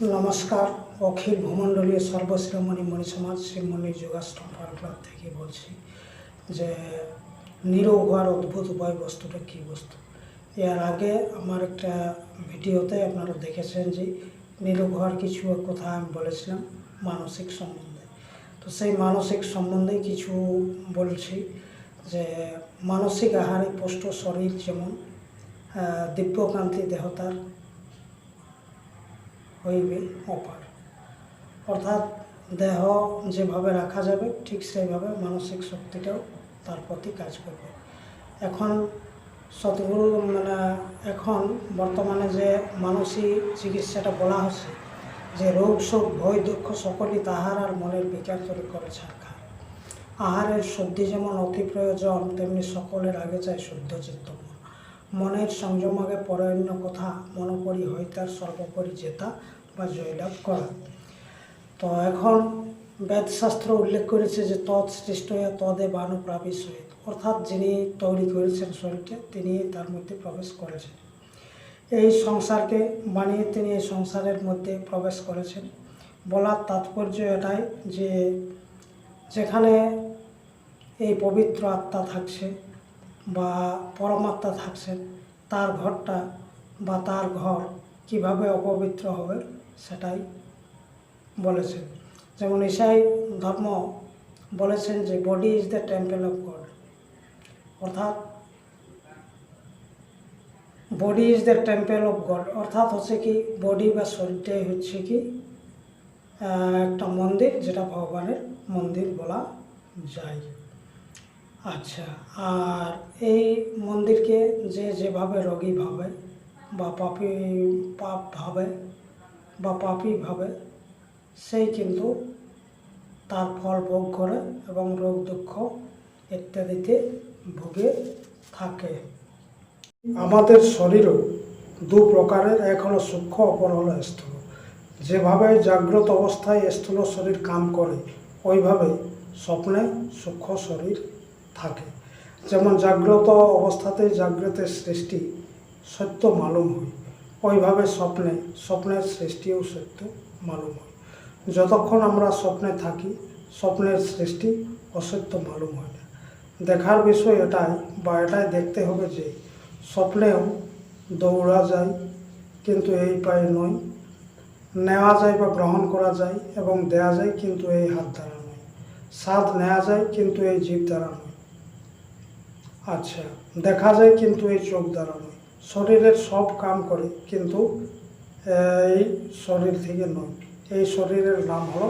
নমস্কার, অখিল ভূমণ্ডলীয় সর্বশ্রীমণি মণি সমাজ, শ্রীমণি যোগাশ্রম ক্লাব থেকে বলছি যে নিরোগ হওয়ার অদ্ভুত উপায় বস্তুটা কী বস্তু? এর আগে আমার একটা ভিডিওতে আপনারা দেখেছেন যে নিরোগ হওয়ার কিছু কথা আমি বলেছিলাম মানসিক সম্বন্ধে। তো সেই মানসিক সম্বন্ধে কিছু বলছি যে, মানসিক আহারে পুষ্ট শরীর যেমন দিব্যকান্তি দেহতার হইবে অপার। অর্থাৎ দেহ যেভাবে রাখা যাবে, ঠিক সেইভাবে মানসিক শক্তিটাও তার প্রতি কাজ করবে। এখন সদ্গুরু মানে এখন বর্তমানে যে মানসিক চিকিৎসাটা বলা হচ্ছে, যে রোগ, শোক, ভয়, দুঃখ সকলই তাহার আর মনের বিকার তৈরি করে ছাড়খার আহারের শুদ্ধি যেমন অতি প্রয়োজন, তেমনি সকলের আগে চাই শুদ্ধ চিত্ত মনের সংযম আগে পরায়ণ্য কথা মনোপরি হয় তার সর্বোপরি জেতা বা জয়লাভ করা। তো এখন বেদশাস্ত্র উল্লেখ করেছে যে তৎ সৃষ্ট হয়ে তদে বানু প্রাবিশ সহিত অর্থাৎ যিনি তৈরি করেছেন শরীরকে তিনি তার মধ্যে প্রবেশ করেছেন। এই সংসারকে বানিয়ে তিনি এই সংসারের মধ্যে প্রবেশ করেছেন। বলার তাৎপর্য এটাই যে যেখানে এই পবিত্র আত্মা থাকছে বা পরমাত্মা থাকছেন তার ঘরটা বা তার ঘর কীভাবে অপবিত্র হবে সেটাই বলেছেন। যেমন ঈশাই ধর্ম বলেছেন যে body is the temple of God অর্থাৎ body is the temple of God অর্থাৎ হচ্ছে কি বডি বা শরীরটাই হচ্ছে কি একটা মন্দির যেটা ভগবানের মন্দির বলা যায়। আচ্ছা আর এই মন্দিরকে যে যেভাবে রোগী ভাবে বা পাপি, পাপ ভাবে বা পাপি ভাবে, সেই কিন্তু তার ফল ভোগ করে এবং রোগ দুঃখ ইত্যাদিতে ভুগে থাকে। আমাদের শরীরও দু প্রকারের, এক হলো সূক্ষ্ম, অপর হলো স্থূল। যেভাবে জাগ্রত অবস্থায় স্থূল শরীর কাম করে ওইভাবে স্বপ্নে সূক্ষ্ম শরীর থাকে। যেমন জাগ্রত অবস্থাতে জাগ্রতের সৃষ্টি সত্য মালুম হয়। ওইভাবে স্বপ্নে, স্বপ্নের সৃষ্টিও সত্য মালুম হয়। যতক্ষণ আমরা স্বপ্নে থাকি, স্বপ্নের সৃষ্টি অসত্য মালুম হয় না। দেখার বিষয় এটাই বা এটাই দেখতে হবে যে স্বপ্নেও দৌড়া যায়, কিন্তু এই পায়ে নয়। নেওয়া যায় বা গ্রহণ করা যায় এবং দেয়া যায়, কিন্তু এই হাত দ্বারা নয়। স্বাদ নেওয়া যায়, কিন্তু এই জীব দ্বারা নয়। আচ্ছা দেখা যায়, কিন্তু এই চোখ দ্বারা নয়। শরীরের সব কাম করে, কিন্তু এই শরীর থেকে নয়। এই শরীরের নাম হলো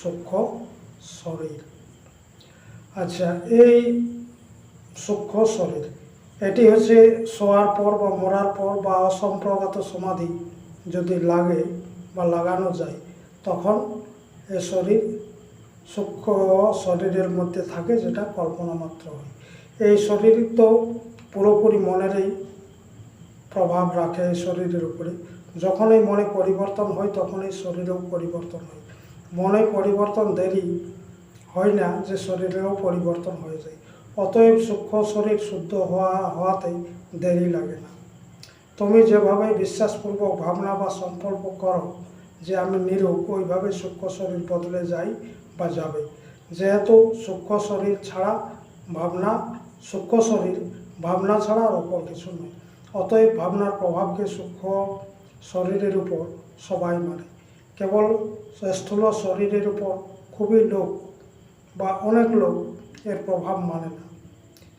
সূক্ষ্ম শরীর। আচ্ছা এই সূক্ষ্ম শরীর, এটি হচ্ছে শোয়ার পর বা মরার পর বা অসম্প্রগত সমাধি যদি লাগে বা লাগানো যায়, তখন এ শরীর সূক্ষ্ম শরীরের মধ্যে থাকে, যেটা কল্পনা মাত্র হয়। এই শরীর তো পুরোপুরি মনেরই প্রভাব রাখে শরীরের উপরে। যখন এই মনে পরিবর্তন হয়, তখন এই শরীরেও পরিবর্তন হয়। মনে পরিবর্তন দেরি হয় না যে শরীরেও পরিবর্তন হয়ে যায়। অতএব সূক্ষ্ম শরীর শুদ্ধ হওয়া হওয়াতেই দেরি লাগে না। তুমি যেভাবে বিশ্বাসপূর্বক ভাবনা বা সংকল্প করো যে আমি নিরোগ, ওইভাবে সূক্ষ্ম শরীর বদলে যাই বা যাবে। যেহেতু সূক্ষ্ম শরীর ছাড়া ভাবনা, সূক্ষ্ম শরীর ভাবনা ছাড়া আর অপর কিছু নয়। অতএব ভাবনার প্রভাবকে সূক্ষ্ম শরীরের উপর সবাই মানে। কেবল স্থূল শরীরের উপর খুবই লোক বা অনেক লোক এর প্রভাব মানে না।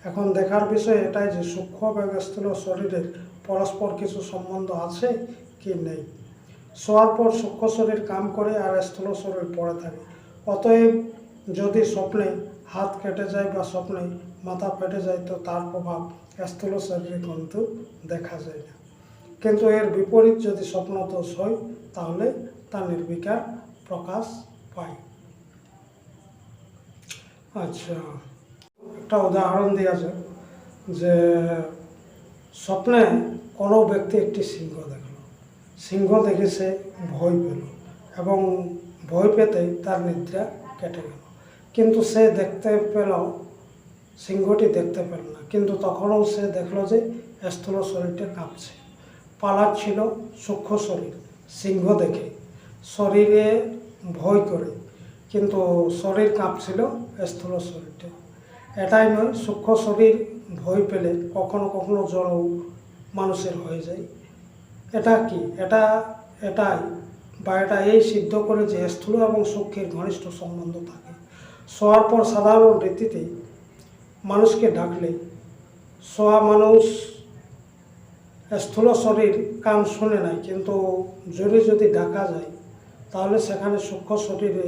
এখন দেখার বিষয় এটাই যে সূক্ষ্ম এবং স্থূল শরীরের পরস্পর কিছু সম্বন্ধ আছে কি নেই? শোয়ার পর সূক্ষ্ম শরীর কাম করে আর স্থূল শরীর পড়ে থাকে। অতএব যদি স্বপ্নে হাত কেটে যায় বা স্বপ্নে মাথা ফেটে যায় তো তার প্রভাব স্থূল শরীরে কিন্তু দেখা যায় না। কিন্তু এর বিপরীত যদি স্বপ্ন দোষ হয়, তাহলে তা নির্বিকার প্রকাশ পায়। আচ্ছা একটা উদাহরণ দেওয়া যাক যে স্বপ্নে কোনো ব্যক্তি একটি সিংহ দেখল। সিংহ দেখে সে ভয় পেল এবং ভয় পেতেই তার নিদ্রা কেটে গেল। কিন্তু সে দেখতে পেল সিংহটি দেখতে পেল না। কিন্তু তখনও সে দেখল যে স্থূল শরীরটা কাঁপছে। পালাচ্ছিল সূক্ষ্ম শরীর, সিংহ দেখে। শরীরে ভয় করে, কিন্তু শরীর কাঁপছিল স্থূল শরীরটা। এটাই নয়, সূক্ষ্ম শরীর ভয় পেলে কখনো কখনো জ্বরও মানুষের হয়ে যায়। এটা কি? এটা, এটাই বা এটা এই সিদ্ধ করে যে স্থূল এবং সূক্ষ্মের ঘনিষ্ঠ সম্বন্ধ থাকে। শোয়ার পর সাধারণ রীতিতে মানুষকে ডাকলে। সোয়া মানুষ স্থূল শরীর কান শুনে নাই, কিন্তু জোরে যদি ডাকা যায়, তাহলে সেখানে সূক্ষ্ম শরীরে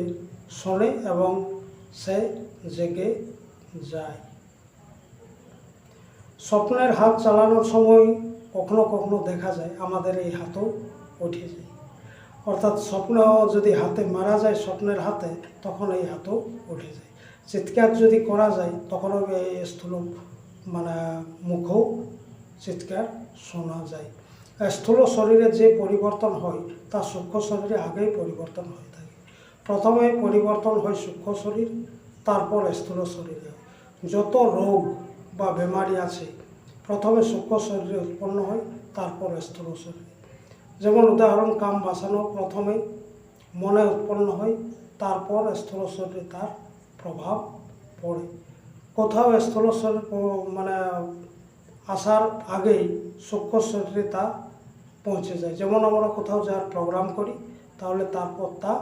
শোনে এবং সে জেগে যায়। স্বপ্নের হাত চালানোর সময় কখনো কখনো দেখা যায়, আমাদের এই হাতও উঠে যায়। অর্থাৎ স্বপ্ন যদি হাতে মারা যায়, স্বপ্নের হাতে, তখন এই হাতও উঠে যায়। চিৎকার যদি করা যায়, তখনও এই স্থূল মানে মুখও চিৎকার শোনা যায়। স্থূল শরীরে যে পরিবর্তন হয়, তা সূক্ষ্ম শরীরে আগেই পরিবর্তন হয়ে থাকে। প্রথমে পরিবর্তন হয় সূক্ষ্ম শরীর, তারপর স্থূল শরীরে। যত রোগ বা বেমারি আছে, প্রথমে সূক্ষ্ম শরীরে উৎপন্ন হয়, তারপর স্থূল শরীরে। যেমন উদাহরণ, কাম বাসানো প্রথমে মনে উৎপন্ন হয়, তারপর স্থূল শরীরে তার প্রভাব পড়ে। কোথাও স্থূল মানে আসার আগেই সূক্ষ্ম শরীরে তা পৌঁছে যায়। যেমন আমরা কোথাও যাওয়ার প্রোগ্রাম করি, তাহলে তারপর তা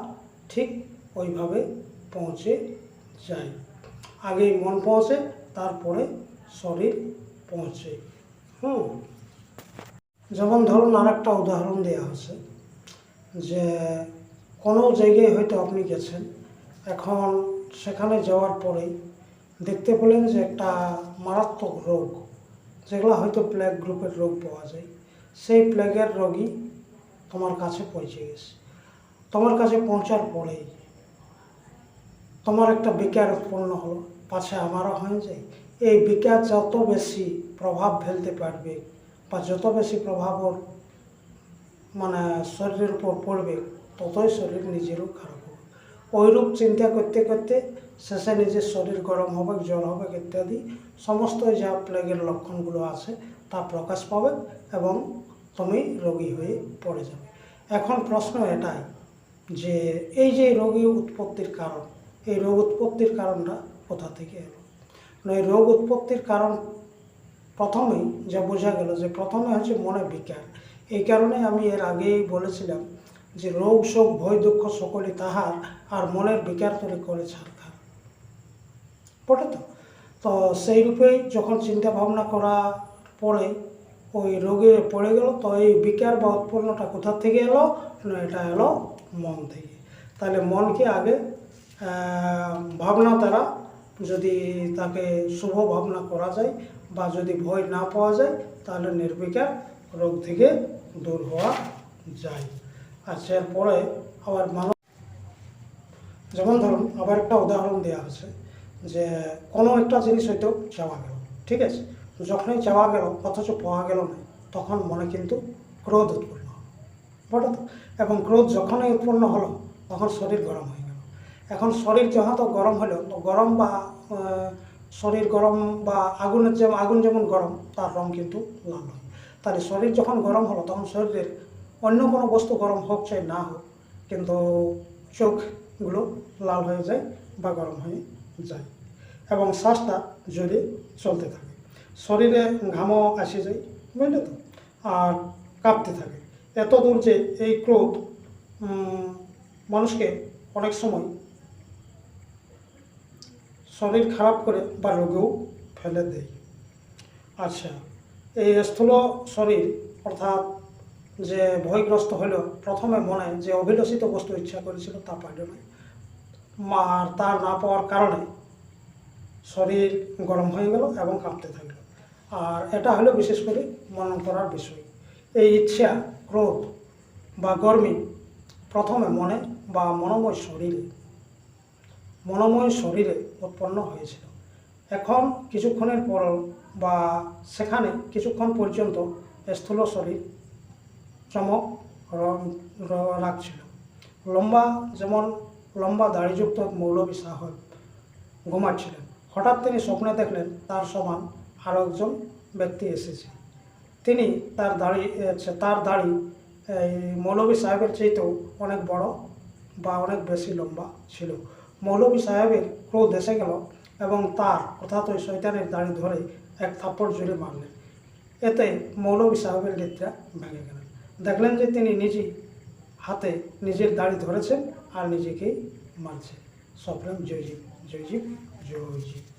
ঠিক ওইভাবে পৌঁছে যায়। আগেই মন পৌঁছে, তারপরে শরীর পৌঁছে। হুম। যেমন ধরুন আর একটা উদাহরণ দেওয়া আছে যে কোনো জায়গায় হয়তো আপনি গেছেন, এখন সেখানে যাওয়ার পরেই দেখতে পেলেন যে একটা মারাত্মক রোগ, যেগুলো হয়তো প্লেগ গ্রুপের রোগ পাওয়া যায়। সেই প্লেগের রোগী তোমার কাছে পৌঁছে গেছে। তোমার কাছে পৌঁছার পরেই তোমার একটা বিকার উৎপন্ন হলো। পাছে আমারও হয়ে যায় এই বিকার যত বেশি প্রভাব ফেলতে পারবে বা যত বেশি প্রভাব ওর মানে শরীরের উপর পড়বে, ততই শরীর নিজেরও খারাপ ওইরূপ চিন্তা করতে করতে শেষে নিজের শরীর গরম হবে, জ্বর হবে ইত্যাদি সমস্ত যা প্লেগের লক্ষণগুলো আছে তা প্রকাশ পাবে এবং তুমি রোগী হয়ে পড়ে যাবে। এখন প্রশ্ন এটাই যে এই যে রোগী উৎপত্তির কারণ, এই রোগ উৎপত্তির কারণটা কোথা থেকে এলো? এই রোগ উৎপত্তির কারণ প্রথমেই যা বোঝা গেল যে প্রথমে হচ্ছে মনে বিকার এই কারণে আমি এর আগেই বলেছিলাম যে রোগ, শোক, ভয়, দুঃখ সকলই তাহার আর মনের বিকার তৈরি করে ছাড়খার পড়ে তো? তো সেই রূপেই যখন চিন্তা ভাবনা করা পরে ওই রোগে পড়ে গেল, তো এই বিকার বা উৎপন্নটা কোথা থেকে এলো? না, এটা এলো মন থেকে। তাহলে মনকে আগে ভাবনা দ্বারা যদি তাকে শুভ ভাবনা করা যায় বা যদি ভয় না পাওয়া যায়, তাহলে নির্বিকার রোগ থেকে দূর হওয়া যায়। আচ্ছা এরপরে আবার মানব যেমন ধরুন, আবার একটা উদাহরণ দেওয়া আছে যে কোনো একটা জিনিস হয়তো চাওয়া গেল, ঠিক আছে? যখনই চাওয়া গেল, অথচ পাওয়া গেল না, তখন মনে কিন্তু ক্রোধ উৎপন্ন হলো বটে তো? এবং ক্রোধ যখনই উৎপন্ন হলো, তখন শরীর গরম হয়ে গেল। এখন শরীর যখন তো গরম হলো, তো গরম বা শরীর গরম বা আগুনের যেমন আগুন যেমন গরম, তার রং কিন্তু লাল হয়। তাহলে শরীর যখন গরম হলো, তখন শরীরের অন্য কোনো বস্তু গরম হোক চাই, না হোক, কিন্তু চোখগুলো লাল হয়ে যায় বা গরম হয়ে যায় এবং শ্বাসটা জোরে চলতে থাকে। শরীরে ঘামও আসে যায়, বুঝলে তো? আর কাঁপতে থাকে। এত দূর যে এই ক্রোধ মানুষকে অনেক সময় শরীর খারাপ করে বা রোগেও ফেলে দেয়। আচ্ছা এই স্থূল শরীর অর্থাৎ যে ভয়গ্রস্ত হলেও প্রথমে মনে যে অভিলষিত বস্তু ইচ্ছা করেছিল তা পাইল না। আর তা না পাওয়ার কারণে শরীর গরম হয়ে গেল এবং কাঁপতে থাকল। আর এটা হলো বিশেষ করে মনন করার বিষয়। এই ইচ্ছা, ক্রোধ বা গরমি প্রথমে মনে বা মনোময় শরীরে মনোময় শরীরে উৎপন্ন হয়েছিল। এখন কিছুক্ষণের পর বা সেখানে কিছুক্ষণ পর্যন্ত স্থূল শরীর চমক রাখছিল লম্বা যেমন লম্বা দাড়িযুক্ত মৌলবী সাহেব ঘুমাচ্ছিলেন। হঠাৎ তিনি স্বপ্নে দেখলেন তার সমান আরও একজন ব্যক্তি এসেছে। তিনি তার দাড়ি তার দাড়ি মৌলবী সাহেবের চেয়েতেও অনেক বড় বা অনেক বেশি লম্বা ছিল। মৌলবী সাহেবের ক্রোধ এসে গেল এবং তার, অর্থাৎ ওই শৈতানের দাড়ি ধরে এক থাপ্পড় জুড়ে মারলেন। এতে মৌলবী সাহেবের নেত্রা ভেঙে গেল। দেখলেন যে তিনি নিজেই হাতে নিজের দাড়ি ধরেছেন আর নিজেকেই মারছেন সপ্রেম জয়জীব জয়জীব জয়জীব